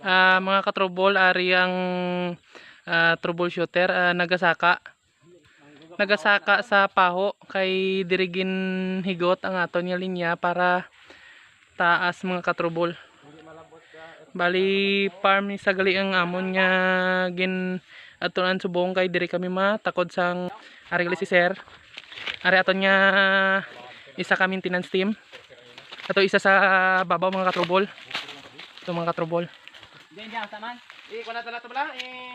Ah, mga katrobol, ari ang ah, troubleshooter, ah, nagasaka. Nagasaka sa paho kay dirigin higot ang aton nga linya para taas mga katrobol. Bali farm ni sagali ang amon nga gin atunan subong kay diri kami matakod sang ari gali si sir. Ari aton nga isa ka maintenance team. Ato isa sa babaw mga katrobol. Ito mga katrobol. Diyan diyan taman. Eh, kung nato na ito bala, eh,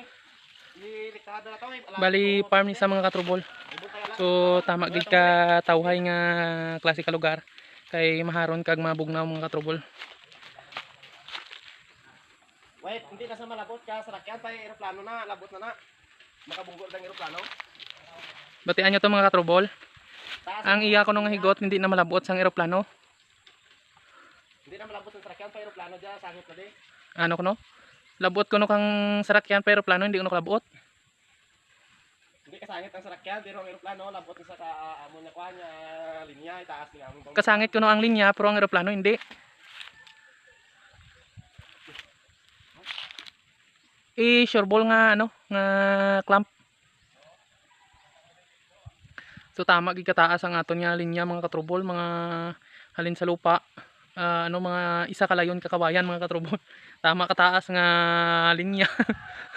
iliktado na Alam Bali farm ni sa mga lang. So tama gid ka tawhay nga klase ka lugar kay maharon kag mabugnaw mga katrobol. Wait, hindi na sa malabot ka, sarakyan tayo, aeroplano na, labot na na. Makabunggol ng aeroplano. Batian nyo to mga katrobol. Taas, Ang iya ko nung higot hindi na malabot sang eroplano. hindi na malabot ng sarakyan pa aeroplano dyan, sangit na di. Ano ko no? Labot ko no kang sarakyan pero eroplano hindi ko no kalabot. Hindi kasangit ang sarakyan, pero ang aeroplano, labot na sa kaamon niya kuha niya, linya, itaas niya. bang- Kasangit ko no ang linya pero ang eroplano hindi. I sure ball nga ano nga clamp. So tama gid kataas ang aton nga linya mga katrobol mga halin sa lupa. Ah, ano mga isa kalayon kakabayan mga katrobol. Tama kataas nga linya.